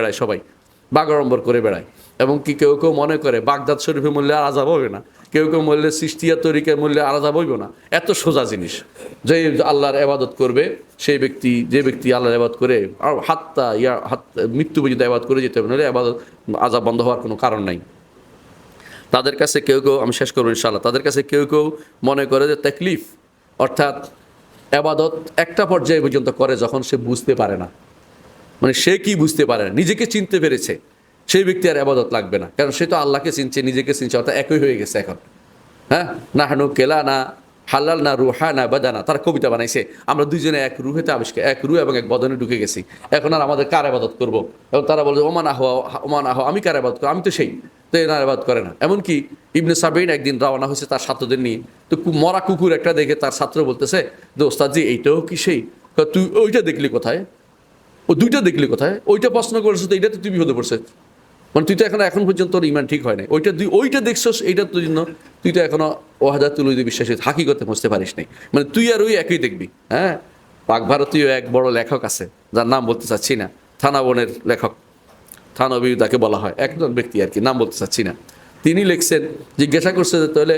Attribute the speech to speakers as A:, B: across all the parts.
A: বেড়ায় সবাই বাগাড়ম্বর করে বেড়ায়। এবং কি কেউ কেউ মনে করে, বাগদাদ শরীফে মূল্যে আর আজাব হবে না। কেউ কেউ মূল্যে সৃষ্টিয়া তরিকের মূল্যে আজাব হইব না। এত সোজা জিনিস। যে আল্লাহর এবাদত করবে, সেই ব্যক্তি, যে ব্যক্তি আল্লাহর আবাদ করে, আর হাত্তা ইয়া, হাত, মৃত্যু পর্যন্ত আবাদ করে যেতে হবে নাহলে আবাদত আজাব বন্ধ হওয়ার কোনো কারণ নাই। তাদের কাছে কেউ কেউ, আমি শেষ করব ইনশাল্লাহ তাদের কাছে কেউ কেউ মনে করে যে তাকলিফ, অর্থাৎ আবাদত একটা পর্যায়ে পর্যন্ত করে যখন সে বুঝতে পারে না। মানে সে কি বুঝতে পারে না? নিজেকে চিনতে পেরেছে। সেই ব্যক্তি আর আবাদত লাগবে না। কারণ সে তো আল্লাহকে চিনছে, নিজেকে চিনছে, অর্থাৎ একই হয়ে গেছে এখন। হ্যাঁ? না হানু কেলা না হালাল না রুহা না বাদানা, তার কবিতা বানাইছে। আমরা দুইজনে এক রুহেতে আবিষ্কার, এক রুহ এবং এক বদনে ঢুকে গেছি। এখন আর আমাদের কার আবাদত করব? এবং তারা বলে ওমান আহ ওমান আহ আমি কার আবাদ করব আমি তো সেই। তো এনার আবাদ করে না। এমনকি ইবনে সাবিন একদিন রওনা হয়েছে তার ছাত্রদের নিয়ে। তো মরা কুকুর একটা দেখে তার ছাত্র বলতেছে যে এইটাও কি সেই? তুই ওইটা দেখলি কোথায়? ও দুইটা দেখলি কোথায়? ওইটা প্রশ্ন করেছ তো এইটা তো তুই বিপদে পড়ছে। মানে তুই তো এখন এখন পর্যন্ত তোর ইমান ঠিক হয় নাই। ওইটা তুই ওইটা দেখছস, এইটা তোর জন্য তুই তো এখনও ও হাজার ওহাজার তুলুই বিশ্বাসী। হাকিকতে বুঝতে পারিস নাই। মানে তুই আর ওই একই দেখবি হ্যাঁ? পাক ভারতীয় এক বড় লেখক আছে, যার নাম বলতে চাচ্ছি না। থানা বনের লেখক। থানবী তাকে বলা হয়। একজন ব্যক্তি আর কি, নাম বলতে চাচ্ছি না। তিনি লিখছেন, জিজ্ঞাসা করছে যে তাহলে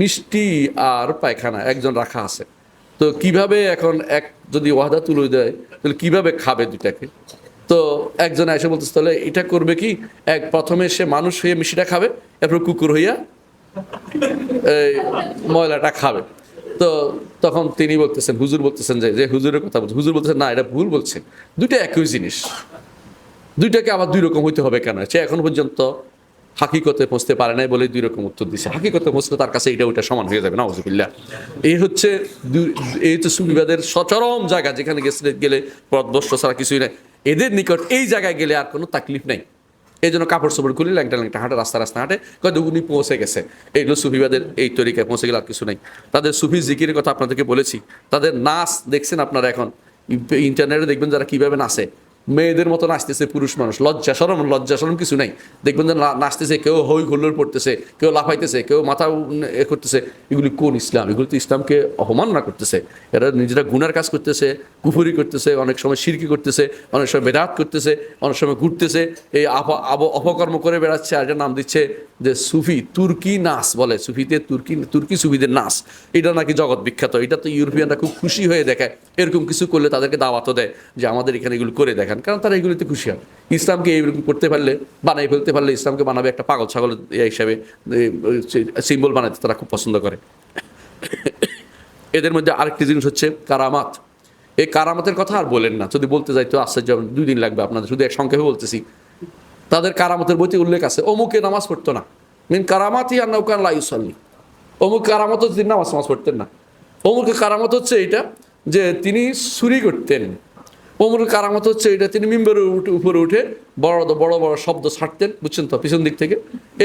A: মিষ্টি আর পায়খানা, একজন রাখা আছে। তো কীভাবে এখন এক যদি ওয়াদা তুলে দেয়, তাহলে কীভাবে খাবে দুটাকে তো একজন এসে বলতেছে, তাহলে এটা করবে কি? এক, প্রথমে সে মানুষ হয়ে মিষ্টিটা খাবে, এরপর কুকুর হইয়া এই ময়লাটা খাবে। তো তখন তিনি বলতেছেন, হুজুর বলতেছেন যে হুজুরের কথা বলছে, হুজুর বলতেছেন, না, এটা ভুল বলছে। দুইটা একই জিনিস। দুইটাকে আবার দুই রকম হইতে হবে কেন? সে এখন পর্যন্ত হাকিকতে পৌঁছতে পারে নাই বলে দুই রকম উত্তর দিছে। হাকিকতে পৌঁছতে তার কাছে এটা ওইটা সমান হয়ে যাবে না ওজুবিল্লা এই হচ্ছে এই হচ্ছে সুবিবাদের সচরম জায়গা, যেখানে গেছিলে গেলে পদবস্ত ছাড়া কিছুই নাই। এদের নিকট এই জায়গায় গেলে আর কোনো তাকলিফ নাই। এই জন্য কাপড় চোপড় খুলে, ল্যাংটা ল্যাংটা হাঁটে, রাস্তা রাস্তা হাঁটে, কয় দুগুনি পৌঁছে গেছে। এইগুলো সুফিবাদের এই তরিকায় পৌঁছে গেলে আর কিছু নেই। তাদের সুফি জিকিরের কথা আপনাদেরকে বলেছি। তাদের নাচ দেখছেন আপনারা এখন। ইন্টারনেটে দেখবেন যারা কীভাবে নাচে। মেয়েদের মতো নাচতেছে, পুরুষ মানুষ। লজ্জা, সরম লজ্জা, সরম কিছু নাই। দেখবেন যে নাচতেছে, কেউ হই হুল্লোড় পড়তেছে, কেউ লাফাইতেছে, কেউ মাথা এ করতেছে। এগুলি কোন ইসলাম? এগুলি তো ইসলামকে অপমাননা করতেছে। এরা নিজেরা গুনার কাজ করতেছে, কুফুরি করতেছে, অনেক সময় সিরকি করতেছে, অনেক সময় বেদাত করতেছে, অনেক সময় ঘুরতেছে, এই অপকর্ম করে বেড়াচ্ছে আর নাম দিচ্ছে যে সুফি তুর্কি নাচ বলে। সুফিতে তুর্কি তুর্কি সুফিদের নাচ এটা নাকি জগৎ বিখ্যাত। এটা তো ইউরোপিয়ানরা খুব খুশি হয়ে দেখায়। এরকম কিছু করলে তাদেরকে দাওয়াতও দেয় যে আমাদের এখানে এগুলো করে দেখান, কারণ তারা এগুলিতে খুশি হয় ইসলামকে এইরকম করতে পারলে, বানাই ফেলতে পারলে ইসলামকে বানাবে একটা পাগল ছাগল হিসাবে সিম্বল বানাতে তারা খুব পছন্দ করে। এদের মধ্যে আরেকটি জিনিস হচ্ছে কারামাত। এই কারামাতের কথা আর বলেন না। যদি বলতে যাই তো আশ্চর্য, দুই দিন লাগবে আপনাদের, শুধু এক সংক্ষেপে বলতেছি। তাদের কারামতের বইতে উল্লেখ আছে, অমুকে নামাজ পড়তো না। মিন কারামাতি আর নৌকান লাইসাল্লি অমুক কারামত হচ্ছে নামাজ নামাজ পড়তেন না। অমুকের কারামত হচ্ছে এইটা যে তিনি চুরি করতেন। অমুকের কারামত হচ্ছে এটা, তিনি মিম্বরের উপরে উঠে বড় বড় বড় শব্দ ছাড়তেন, বুঝছেন তো, পিছন দিক থেকে।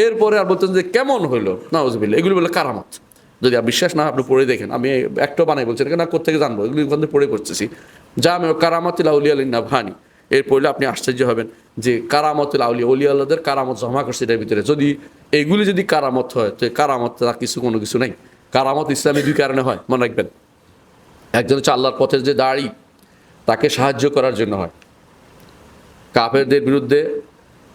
A: এরপরে আর বলতেন যে, কেমন হইল? নাউজবিল্লা এগুলি বলে কারামত। যদি আর বিশ্বাস না আপনি পড়ে দেখেন। আমি একটা বানাই বলছি না কোথেকে জানব? এগুলি ওখান থেকে পড়ে পড়তেছি। যা আমি কারামাতুল আউলিয়া না ভানি এর পড়লে আপনি আশ্চর্য হবেন যে, কারামতুল আউলিয়া অলি আল্লাহদের কারামত জমা করছে এটার ভিতরে। যদি এগুলি যদি কারামত হয়, তো কারামত তার কিছু কোনো কিছু নেই। কারামত ইসলামী দুই কারণে হয়, মনে রাখবেন। একজন হচ্ছে আল্লাহর পথের যে দাড়ি তাকে সাহায্য করার জন্য হয়। কাফেরদের বিরুদ্ধে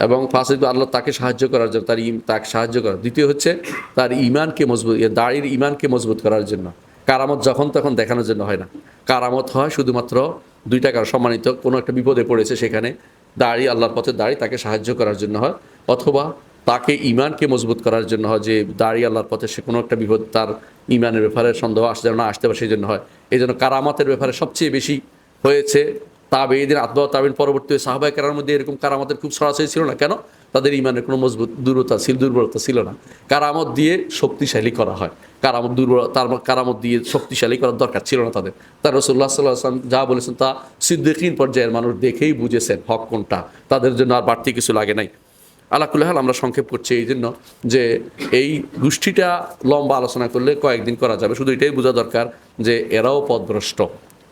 A: এবং ফাঁসে আল্লাহ তাকে সাহায্য করার জন্য, তার তাকে সাহায্য করা দ্বিতীয় হচ্ছে তার ইমানকে মজবুত দাড়ির ইমানকে মজবুত করার জন্য। কারামত যখন তখন দেখানোর জন্য হয় না। কারামত হয় শুধুমাত্র দুই টাকার সম্মানিত, কোনো একটা বিপদে পড়েছে সেখানে দাড়ি আল্লাহর পথে দাড়ি তাকে সাহায্য করার জন্য হয়, অথবা তাকে ইমানকে মজবুত করার জন্য হয় যে দাড়ি আল্লাহর পথে সে কোনো একটা বিপদ, তার ইমানের ব্যাপারে সন্দেহ আসতে না আসতে পারে, সেই জন্য হয়। এই জন্য কারামতের ব্যাপারে সবচেয়ে বেশি হয়েছে। তাবে এদিন আত্মা তাবিন পরবর্তী সাহাবাই কারার মধ্যে এরকম কারামতের খুব সরাসরি ছিল না। কেন? তাদের ইমানের কোনো মজবুত দূরতা ছিল, দুর্বলতা ছিল না। কারামত দিয়ে শক্তিশালী করা হয়। কারামত দুর্বল, তার কারামত দিয়ে শক্তিশালী করার দরকার ছিল না তাদের। তার রসুল্লাহ সাল্লাহ আসলাম যা বলেছেন তা সিদ্দিকিন পর্যায়ের মানুষ দেখেই বুঝেছেন হক কোনটা। তাদের জন্য আর বাড়তি কিছু লাগে নাই। আলাকুল্লাহাল আমরা সংক্ষেপ করছি এই জন্য যে এই গোষ্ঠীটা লম্বা আলোচনা করলে কয়েকদিন করা যাবে। শুধু এটাই বোঝা দরকার যে এরাও পদভ্রষ্ট।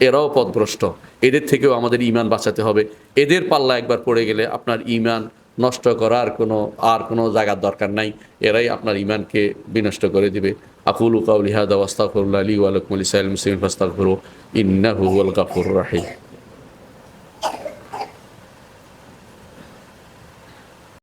A: এরাও পদভ্রষ্ট এদের থেকেও আমাদের ইমান বাঁচাতে হবে। এদের পাল্লা একবার পড়ে গেলে আপনার ইমান নষ্ট করার কোনো, আর কোনো জায়গার দরকার নাই। এরাই আপনার ইমানকে বিনষ্ট করে দেবে। আকুল কাউলিহাদ আস্তাফরুল্লা আলী ওয়ালাকুম আলী সাইল মুসলিম ফাস্তাফরু ইন্নাহু ওয়াল গাফুর রাহিম।